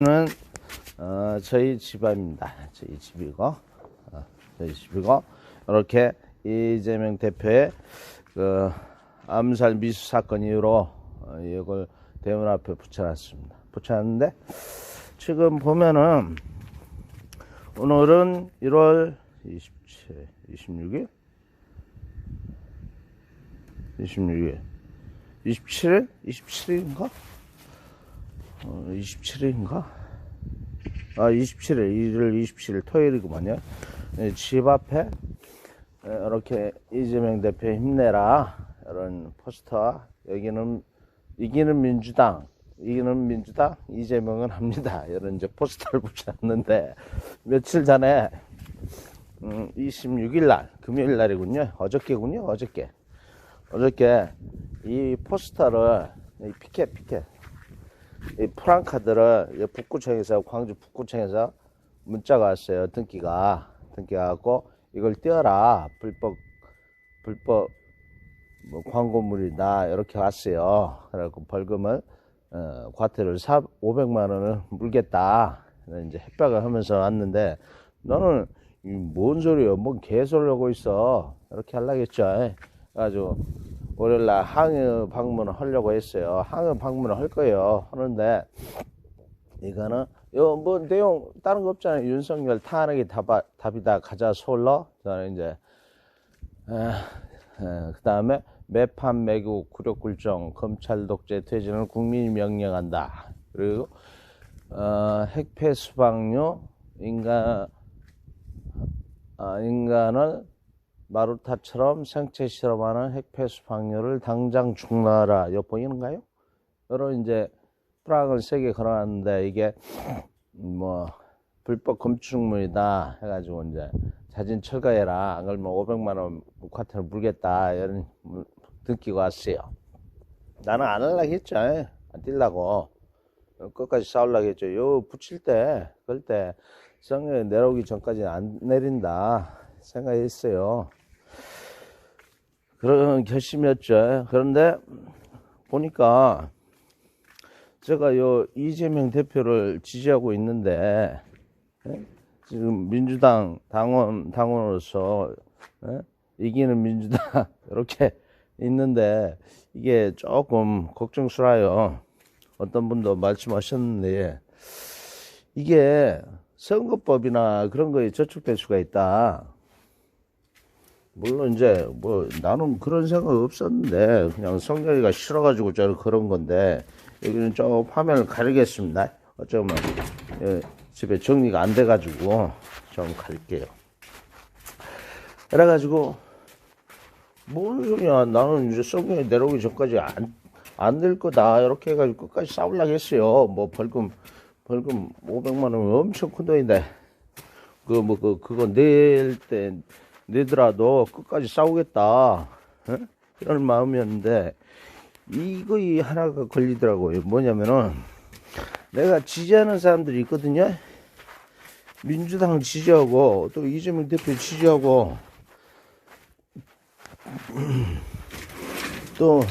는 어, 저희 집입니다. 저희 집이고 어, 저희 집이고 이렇게 이재명 대표의 그 암살 미수 사건 이후로 어, 이걸 대문 앞에 붙여놨습니다. 붙여놨는데 지금 보면은 오늘은 1월 27, 26일, 26일, 27일, 27일인가? 어, 27일인가? 아, 27일, 1월 27일 토요일이구만요. 예, 집 앞에 예, 이렇게 이재명 대표 힘내라. 이런 포스터. 여기는 이기는 민주당 이기는 민주당 이재명은 합니다. 이런 이제 포스터를 붙였는데 며칠 전에 음, 26일 날 금요일 날이군요. 어저께군요 어저께. 어저께 이 포스터를 이 피켓 피켓 이 프랑카드를 이 북구청에서 광주 북구청에서 문자가 왔어요. 등기가 등기가 갖고 이걸 떼어라 불법 불법 뭐 광고물이다 이렇게 왔어요. 그래갖고 벌금을 어, 과태료를 4, 500만 원을 물겠다 이제 협박을 하면서 왔는데 너는 이뭔 소리야? 뭔 개소리 하고 있어? 이렇게 하려겠죠. 그래가지고 월요일날 항의 방문을 하려고 했어요. 항의 방문을 할 거예요. 하는데 이거는 요 뭐 내용 다른 거 없잖아요. 윤석열 탄핵이 답, 답이다 가자 솔로 저는 이제 그 다음에 매판 매국 굴욕굴정 검찰 독재 퇴진을 국민이 명령한다. 그리고 어, 핵폐 수방료 인간 아, 인간을 마루타처럼 생체 실험하는 핵폐 수방료를 당장 중단하라. 여 보이는가요? 여러 이제 프랑을 세게 걸어놨는데 이게 뭐 불법 검출물이다 해가지고 이제 자진 철거해라. 안 그러면 500만 원 과태료 물겠다. 이런 등기가 왔어요. 나는 안 하려고 했죠. 안 뛸라고. 끝까지 싸우려고 했죠. 요 붙일 때, 그럴 때 성에 내려오기 전까지는 안 내린다 생각했어요. 그런 결심이었죠. 그런데 보니까 제가 요 이재명 대표를 지지하고 있는데 예? 지금 민주당 당원 당원으로서 예? 이기는 민주당 이렇게 있는데 이게 조금 걱정스러워요. 어떤 분도 말씀하셨는데 이게 선거법이나 그런 거에 저촉될 수가 있다. 물론 이제 뭐 나는 그런 생각 없었는데 그냥 성경이가 싫어가지고 저는 그런 건데 여기는 좀 화면을 가리겠습니다. 어쩌면 예, 집에 정리가 안 돼가지고 좀 가릴게요. 그래가지고 뭔 소리야 나는 이제 성경에 내려오기 전까지 안 안 될 거다 이렇게 해가지고 끝까지 싸우려고 했어요. 뭐 벌금 벌금 500만 원 엄청 큰 돈인데 그 뭐그 그거 낼 때 내더라도 끝까지 싸우겠다 어? 이런 마음이었는데 이거 이 하나가 걸리더라고요. 뭐냐면은 내가 지지하는 사람들이 있거든요. 민주당을 지지하고 또 이재명 대표 지지하고 또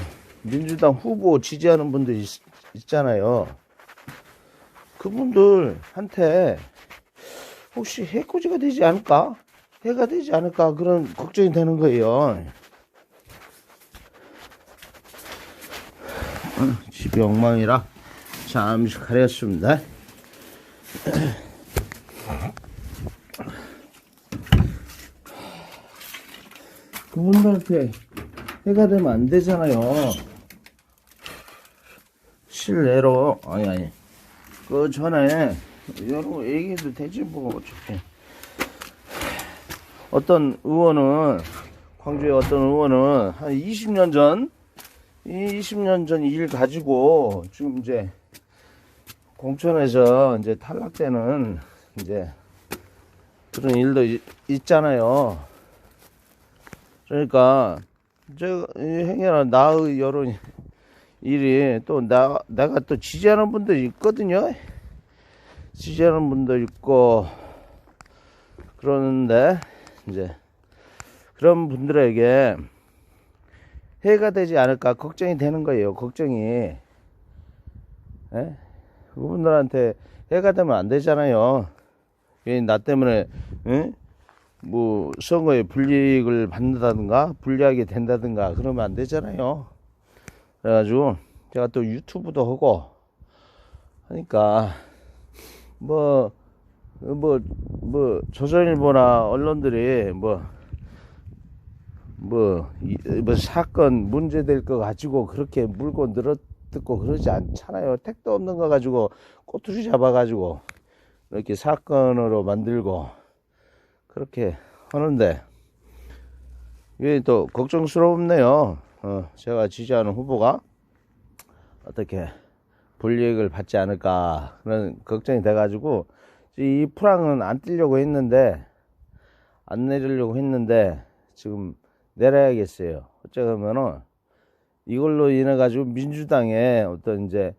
민주당 후보 지지하는 분들 있, 있잖아요. 그분들한테 혹시 해코지가 되지 않을까? 해가 되지 않을까? 그런 걱정이 되는 거예요. 집이 엉망이라 잠시 가렸습니다. 그분들한테 해가 되면 안 되잖아요. 실내로 아니 아니 그 전에 여러 얘기도 되지 뭐 어차피 어떤 의원은 광주의 어떤 의원은 한 20년 전 20년 전 일 가지고 지금 이제 공천에서 이제 탈락되는 이제 그런 일도 있, 있잖아요. 그러니까 제가 이 행여나 나의 여러 일이 또 나, 내가 또 지지하는 분들이 있거든요. 지지하는 분도 있고 그러는데 이제 그런 분들에게 해가 되지 않을까 걱정이 되는 거예요. 걱정이. 예? 그분들한테 해가 되면 안 되잖아요. 나 때문에, 응? 뭐, 선거에 불이익을 받는다든가, 불리하게 된다든가, 그러면 안 되잖아요. 그래가지고, 제가 또 유튜브도 하고, 하니까, 뭐, 뭐, 뭐, 조선일보나 언론들이 뭐, 뭐, 이, 뭐, 사건 문제될 거 가지고 그렇게 물고 늘어뜯고 그러지 않잖아요. 택도 없는 거 가지고 꼬투리 잡아가지고 이렇게 사건으로 만들고 그렇게 하는데, 이게 또 걱정스럽네요. 어, 제가 지지하는 후보가 어떻게 불이익을 받지 않을까 그런 걱정이 돼가지고 이 프랑은 안 뛰려고 했는데 안 내리려고 했는데 지금 내려야겠어요. 어쩌면은 이걸로 인해 가지고 민주당에 어떤 이제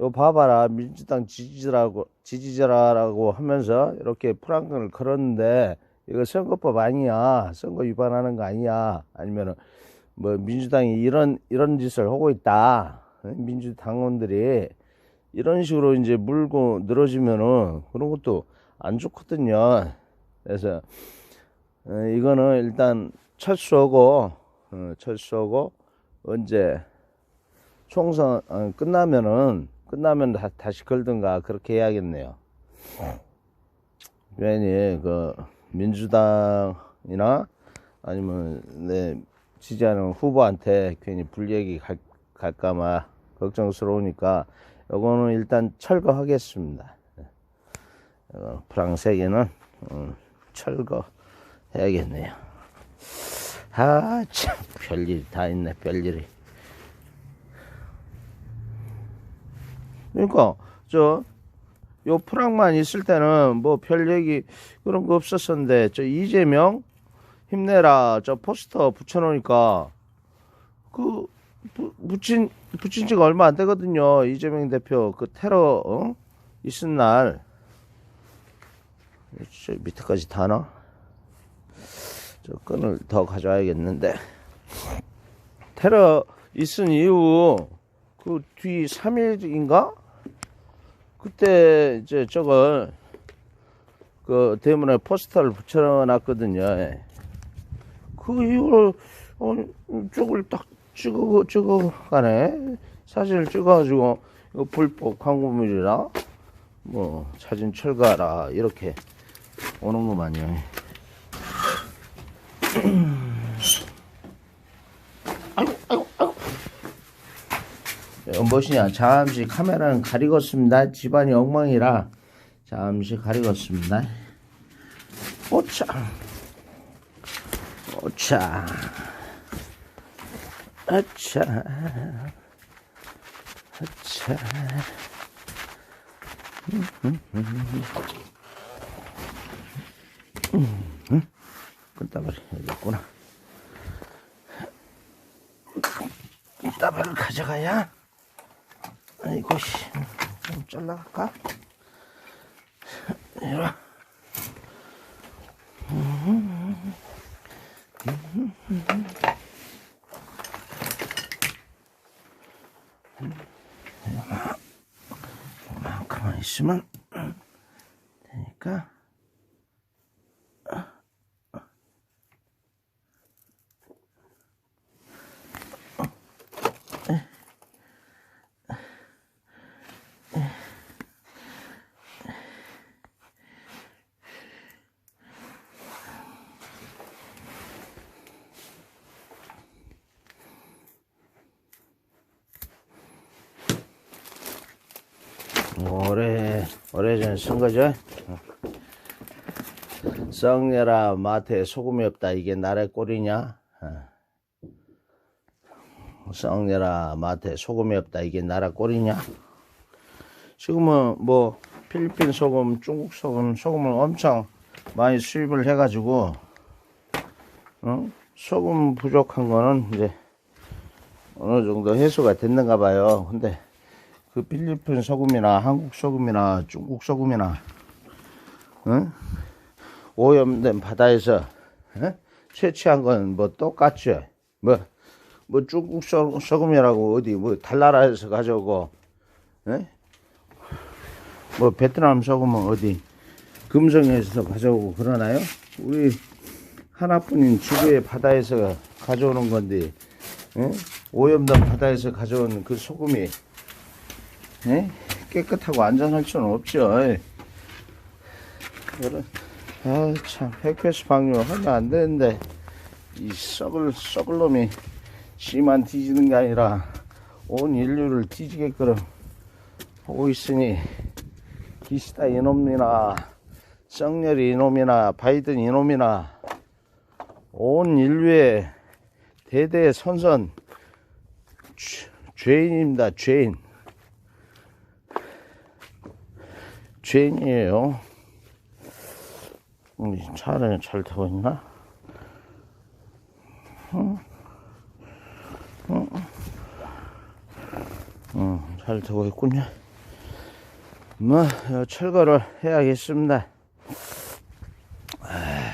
요 봐봐라 민주당 지지자라고 지지자라고 하면서 이렇게 프랑을 걸었는데 이거 선거법 아니야 선거 위반하는 거 아니야 아니면은 뭐 민주당이 이런 이런 짓을 하고 있다 민주 당원들이 이런 식으로 이제 물고 늘어지면은 그런 것도 안 좋거든요. 그래서 어, 이거는 일단 철수하고 어, 철수하고 언제 총선 어, 끝나면은 끝나면 다, 다시 걸든가 그렇게 해야겠네요. 괜히 그 민주당이나 아니면 내 지지하는 후보한테 괜히 불리하게 갈, 갈까봐 걱정스러우니까 요거는 일단 철거하겠습니다. 어, 프랑스에게는 음, 철거해야겠네요. 아, 참, 별일이 다 있네, 별일이. 그러니까, 저, 요 프랑만 있을 때는 뭐 별 얘기 그런 거 없었었는데, 저 이재명 힘내라, 저 포스터 붙여놓으니까, 그, 부, 붙인, 붙인 지가 얼마 안 되거든요. 이재명 대표 그 테러, 어? 있은 날. 저 밑에까지 다 나? 저 끈을 더 가져와야겠는데. 테러 있은 이후 그 뒤 3일인가? 그때 이제 저걸 그 대문에 포스터를 붙여놨거든요. 예. 그 이후로 어, 쪽을 딱 찍어 찍어 가네 사진을 찍어가지고 불법 광고물이라 뭐 사진 철거하라 이렇게 오는구만요. 아이고 아이고 아이고. 연보시냐 잠시 카메라는 가리겠습니다. 집안이 엉망이라 잠시 가리겠습니다. 오차 오차. 아차, 아차. 끈따발이 여기 있구나. 끈따발을 가져가야. 아이고, 씨. 좀 잘라갈까? 이리 와. 가만히 있으면 되니까. 오래 오래전에 쓴 거죠. 썩내라 마트에 소금이 없다 이게 나라의 꼴이냐? 어. 썩내라 마트에 소금이 없다 이게 나라 꼴이냐? 지금은 뭐 필리핀 소금, 중국 소금, 소금을 엄청 많이 수입을 해가지고 어? 소금 부족한 거는 이제 어느 정도 해소가 됐는가 봐요. 근데 그 필리핀 소금이나 한국 소금이나 중국 소금이나 어? 오염된 바다에서 어? 채취한 건 뭐 똑같죠. 뭐, 뭐 중국 소, 소금이라고 어디 뭐 달나라에서 가져오고 어? 뭐 베트남 소금은 어디 금성에서 가져오고 그러나요? 우리 하나뿐인 지구의 바다에서 가져오는 건데 예? 오염된 바다에서 가져온 그 소금이 예? 깨끗하고 안전할 수는 없죠. 예. 그런 아참 핵폐수 방류 하면 안 되는데 이 썩을 썩을 놈이 지만 뒤지는 게 아니라 온 인류를 뒤지게끔 하고 있으니 기시다 이놈이나 썩렬이 이놈이나 바이든 이놈이나 온 인류의 대대 선선 죄- 죄인입니다 죄인 죄인이에요 음, 이 차는 잘 타고 있나? 응, 잘 타고 있군요. 뭐, 어, 철거를 해야겠습니다. 아,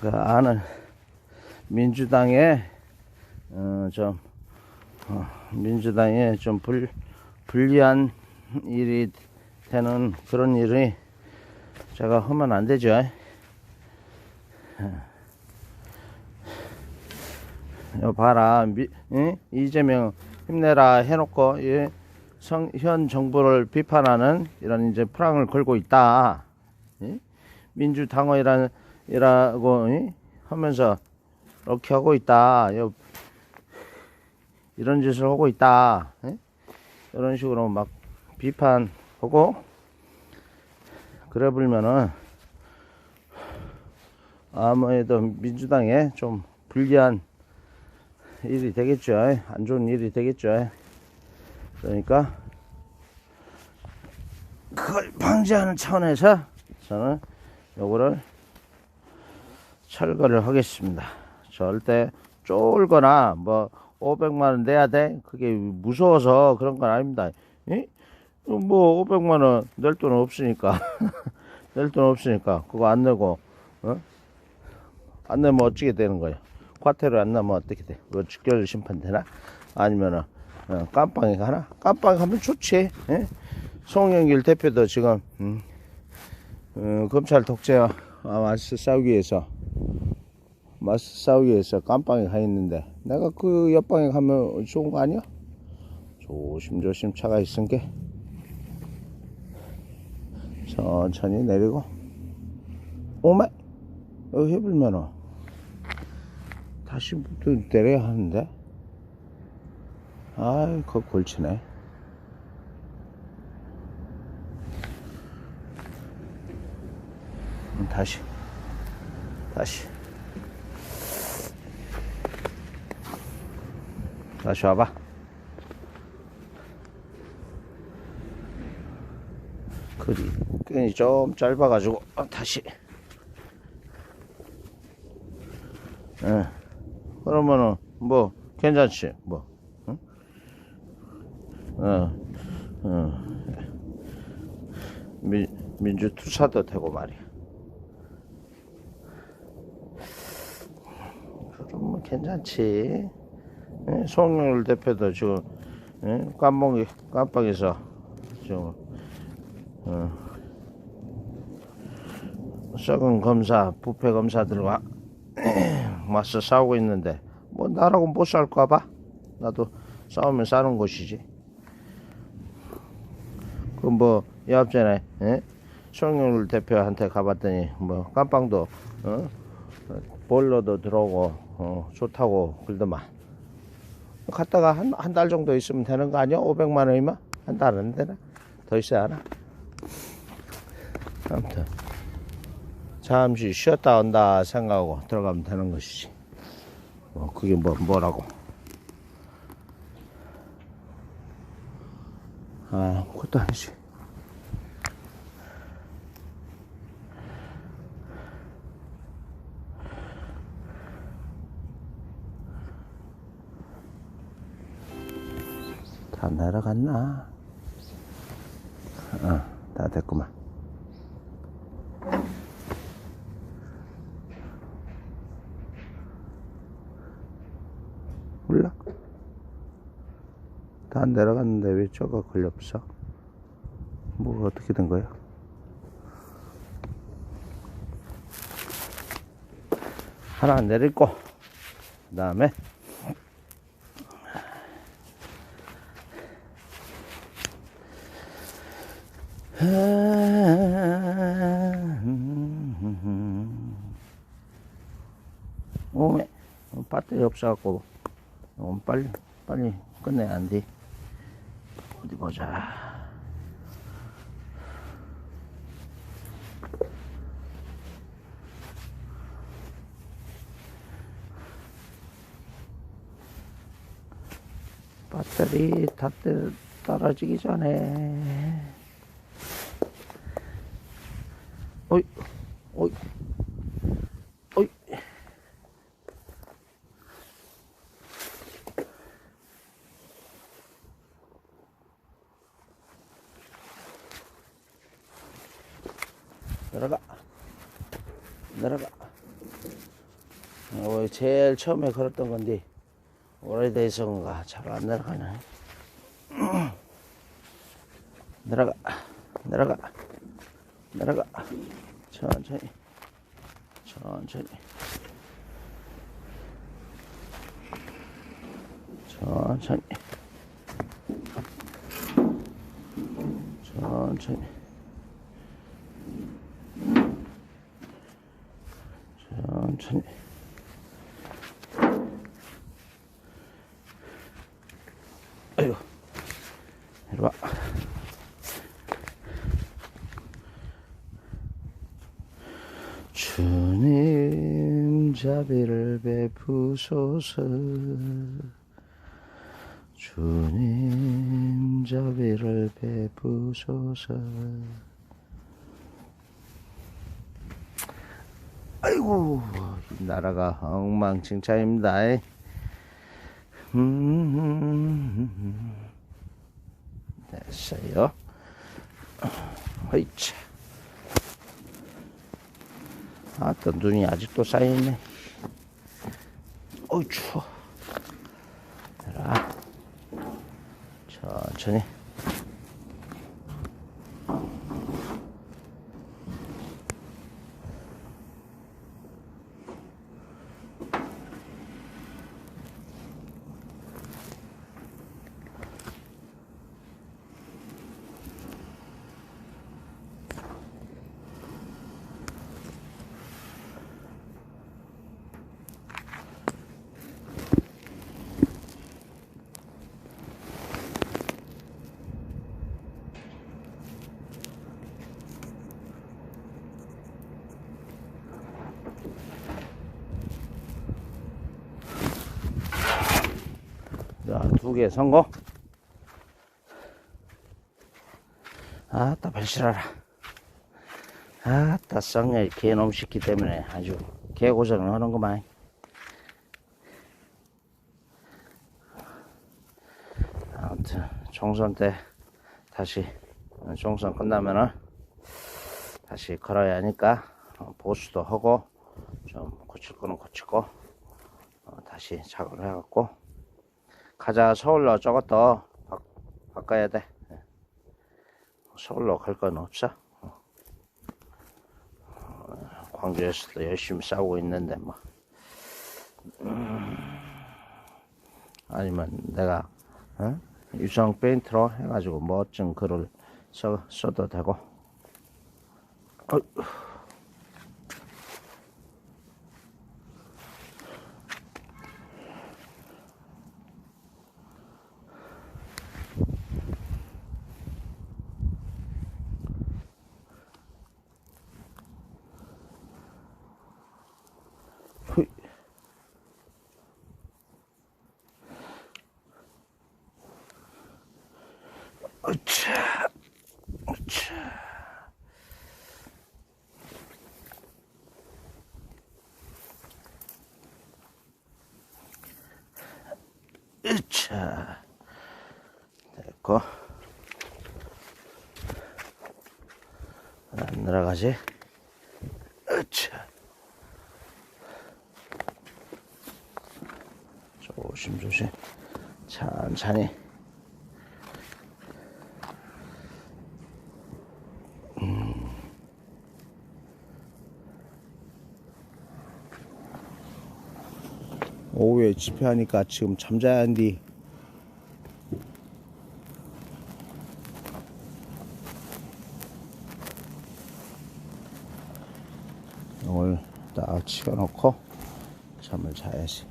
그 아는 민주당에, 어, 좀, 어, 민주당에 좀 불, 불리한 일이 되는 그런 일이 제가 하면 안 되죠. 여 봐라 미, 예? 이재명 힘내라 해놓고 예? 성, 현 정부를 비판하는 이런 이제 프랑을 걸고 있다. 예? 민주당원이라는 이라고 예? 하면서 이렇게 하고 있다. 여, 이런 짓을 하고 있다. 예? 이런 식으로 막 비판 하고 그래 보면은 아무래도 민주당에 좀 불리한 일이 되겠죠. 안 좋은 일이 되겠죠. 그러니까 그걸 방지하는 차원에서 저는 요거를 철거를 하겠습니다. 절대 쫄거나 뭐 500만 원 내야 돼. 그게 무서워서 그런 건 아닙니다. 예? 뭐 500만 원 낼 돈 없으니까 낼 돈 없으니까 그거 안 내고 어? 안 내면 어떻게 되는 거예요? 과태료 안 내면 어떻게 돼? 뭐 직결 심판 되나? 아니면은 어, 깜빵에 가나? 깜빵에 가면 좋지. 예? 송영길 대표도 지금 음, 어, 검찰 독재와 마스 싸우기 위해서 마스 싸우기 위해서 깜빵에 가 있는데 내가 그 옆방에 가면 좋은 거 아니야? 조심조심 차가 있으니까 천천히 내리고. 오메! 여기 해불면은 다시 또 내려야 하는데. 아이 그 골치네. 음, 다시. 다시. 다시 와봐 글이 끈이 좀 짧아가지고 어, 다시 예. 그러면은 뭐 괜찮지 뭐 응? 어, 어. 민, 민주 투사도 되고 말이야 그럼 뭐 괜찮지 예, 송영일 대표도 지금 예, 깜빡이 깜빡에서 지금 어, 썩은 검사 부패 검사들과 맞서 싸우고 있는데 뭐 나라고 못 살까봐 나도 싸우면 싸는 것이지 그뭐 옆전에 예? 송영률 대표한테 가봤더니 뭐 깜빵도 어? 보일러도 들어오고 어, 좋다고 그러더만 갔다가 한 한 달 정도 있으면 되는 거 아니야? 500만 원이면 한 달은 되나? 더 있어야 하나? 아무튼 잠시 쉬었다 온다 생각하고 들어가면 되는 것이지. 뭐 그게 뭐 뭐라고? 아, 그것도 아니지. 다 내려갔나? 됐구만. 몰라. 다 내려갔는데 왜 저거 걸렸어? 뭐 어떻게 된 거야? 하나 내리고 그 다음에 오메 배터리 없어갖고 너무 빨리 빨리 끝내야 안돼 어디 보자. 배터리 다 떨- 떨어지기 전에. 어이 어이 내려가 내려가 어, 제일 처음에 걸었던 건데 오래돼서인가 잘안 내려가 내려가 내려가 천천히 천천히 천천히. 천천히. 천천히 아이고 이리 와 주님 자비를 베푸소서. 주님 자비를 베푸소서. 아이고 이 나라가 엉망진창입니다. 음, 됐어요. 허이차. 아또 눈이 아직도 쌓여있네 어이 추워. 자 천천히 자, 두 개 성공. 아따, 발실하라. 아따, 썩냐, 개놈 시기 때문에 아주 개고생을 하는구만. 아무튼, 총선 때 다시, 어, 총선 끝나면은 다시 걸어야 하니까 어, 보수도 하고 좀 고칠 거는 고치고 어, 다시 작업을 해갖고 가자 서울로 저것도 바, 바꿔야 돼 예. 서울로 갈 건 없어 어. 어, 광주에서도 열심히 싸우고 있는데 뭐 음, 아니면 내가 어? 유성 페인트로 해가지고 멋진 글을 써, 써도 되고 어, 휘. 으차. 됐고. 안 들어가지? 으차. 조심조심. 천천히. 집회하니까 지금 잠자야 한디 오늘 딱 치워놓고 잠을 자야지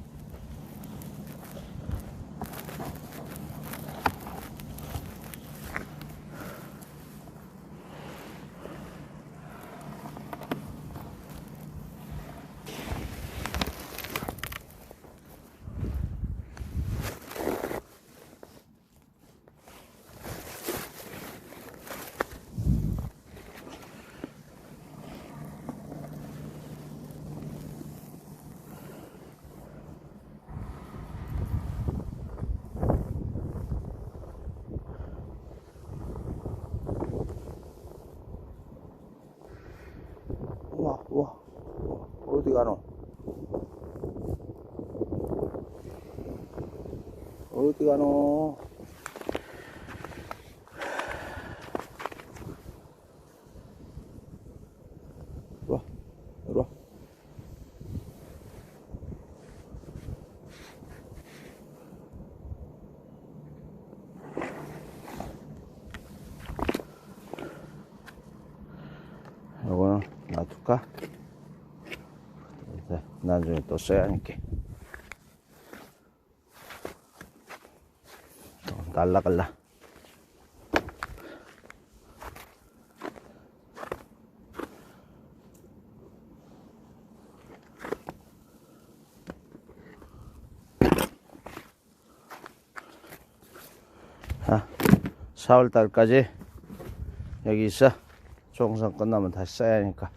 우와 우와 우와, 어디 가노? 어디 가노? 요거는 놔둘까? 나중에 또 써야 하니까. 또 날라갈라. 자 4월달까지 여기 있어. 종선 끝나면 다시 써야 하니까.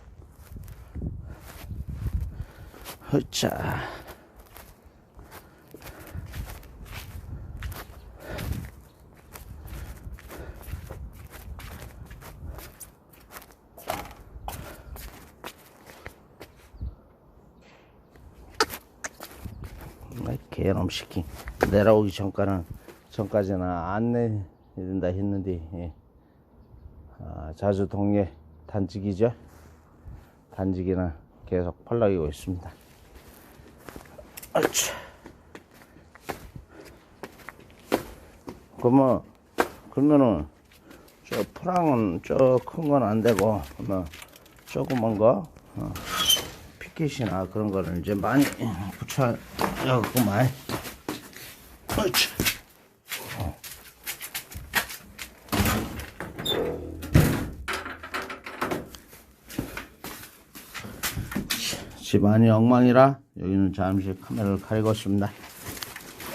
흐자. 개놈 시키 내려오기 전까는 전까지는 안 내린다 했는데 예. 아, 자주 동네 단지기죠. 단지기는 계속 펄럭이고 있습니다. 아차. 그러면, 그러면은, 저 프랑은 저 큰 건 안 되고, 그러면 조그만 거, 어, 피켓이나 그런 거를 이제 많이 붙여야겠구만. 아차. 집안이 엉망이라 여기는 잠시 카메라를 가리고 있습니다.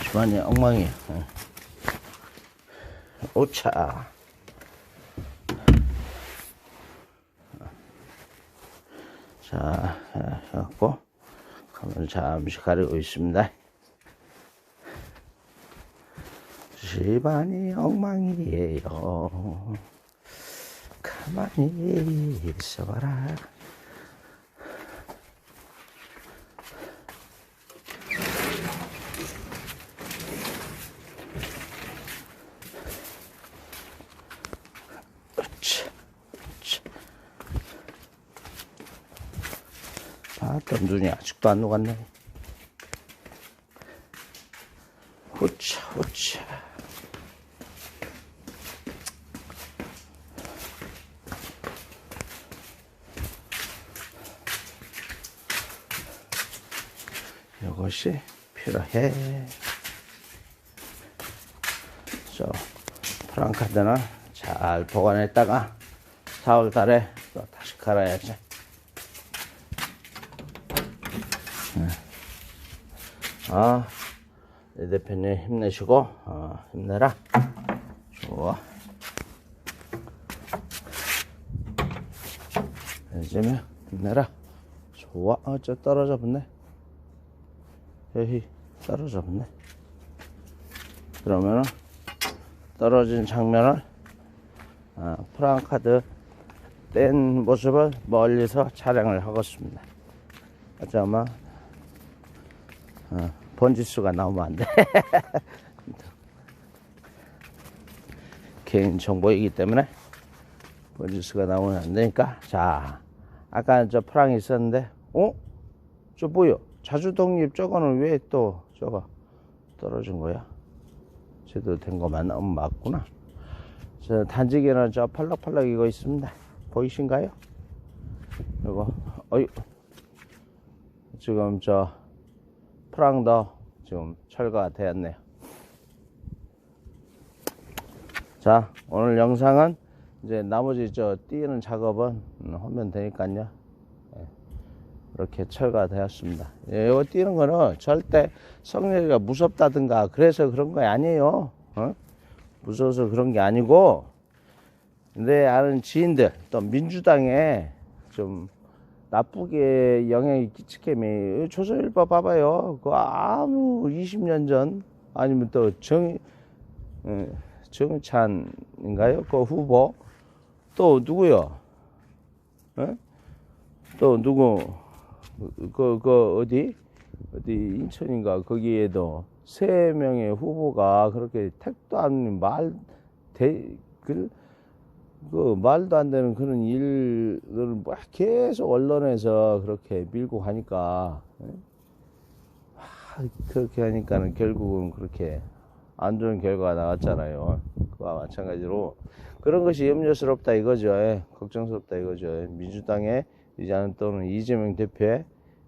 집안이 엉망이에요. 예. 오차. 자, 예, 해갖고 카메라를 잠시 가리고 있습니다. 집안이 엉망이에요. 가만히 있어봐라. 으차, 으차. 봤던 눈이 아직도 안 녹았네. 후차, 후차. 이것이 필요해. 저 프랑카드는 잘 보관했다가 4월 달에 또 다시 갈아야지. 아, 내 대표님 힘내시고, 어, 힘내라. 좋아. 요즘에 힘내라. 좋아. 어, 저 떨어져 붙네. 여기 떨어져 붙네. 그러면은, 떨어진 장면을 아, 프랑카드 뗀 모습을 멀리서 촬영을 하겠습니다. 잠깐만 어, 번지수가 나오면 안 돼. 개인 정보이기 때문에 번지수가 나오면 안 되니까 자 아까 저 프랑이 있었는데 어? 저 뭐야? 자주 독립 저거는 왜 또 저거 떨어진 거야? 제대로 된거 맞나? 음, 맞구나. 저 단지개는 저 팔락팔락 이거 있습니다. 보이신가요? 이거 어이 지금 저 프랑더 지금 철거가 되었네요. 자 오늘 영상은 이제 나머지 저 띄는 작업은 음, 하면 되니까요. 예, 이렇게 철거가 되었습니다. 예, 이거 띄는 거는 절대 성렬이가 무섭다든가 그래서 그런 거 아니에요. 어? 무서워서 그런 게 아니고 내 아는 지인들 또 민주당에 좀 나쁘게 영향이 끼치게미 조선일보 봐봐요. 그 아무 20년 전 아니면 또 정, 어, 정찬인가요? 그 후보 또 누구요? 어? 또 누구? 그, 그 어디? 어디 인천인가 거기에도 세 명의 후보가 그렇게 택도 안 말, 대, 그, 그 말도 안 되는 그런 일을 막 계속 언론에서 그렇게 밀고 가니까 예? 하, 그렇게 하니까는 결국은 그렇게 안 좋은 결과가 나왔잖아요. 그와 마찬가지로 그런 것이 염려스럽다 이거죠. 예, 걱정스럽다 이거죠. 예, 민주당의 이제는 또는 이재명 대표의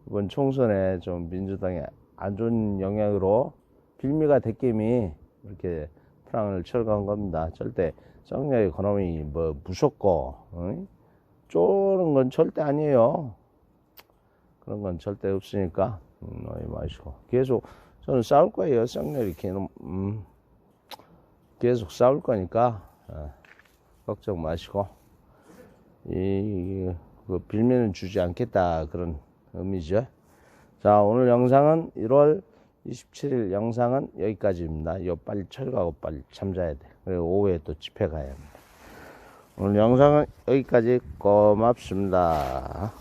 이번 총선에 좀 민주당에 안 좋은 영향으로 빌미가 됐게미 이렇게 프랑을 철거한 겁니다. 절대 정략의 그놈이 뭐 무섭고 어? 쪼는 건 절대 아니에요. 그런 건 절대 없으니까 음, 어이 마시고 계속 저는 싸울 거예요. 쌍렬이 걔는 음, 계속 싸울 거니까 어, 걱정 마시고 이, 그 빌미는 주지 않겠다 그런 의미죠. 자 오늘 영상은 1월 27일 영상은 여기까지입니다. 요 빨리 철거하고 빨리 잠자야 돼. 그리고 오후에 또 집회 가야 합니다. 오늘 영상은 여기까지 고맙습니다.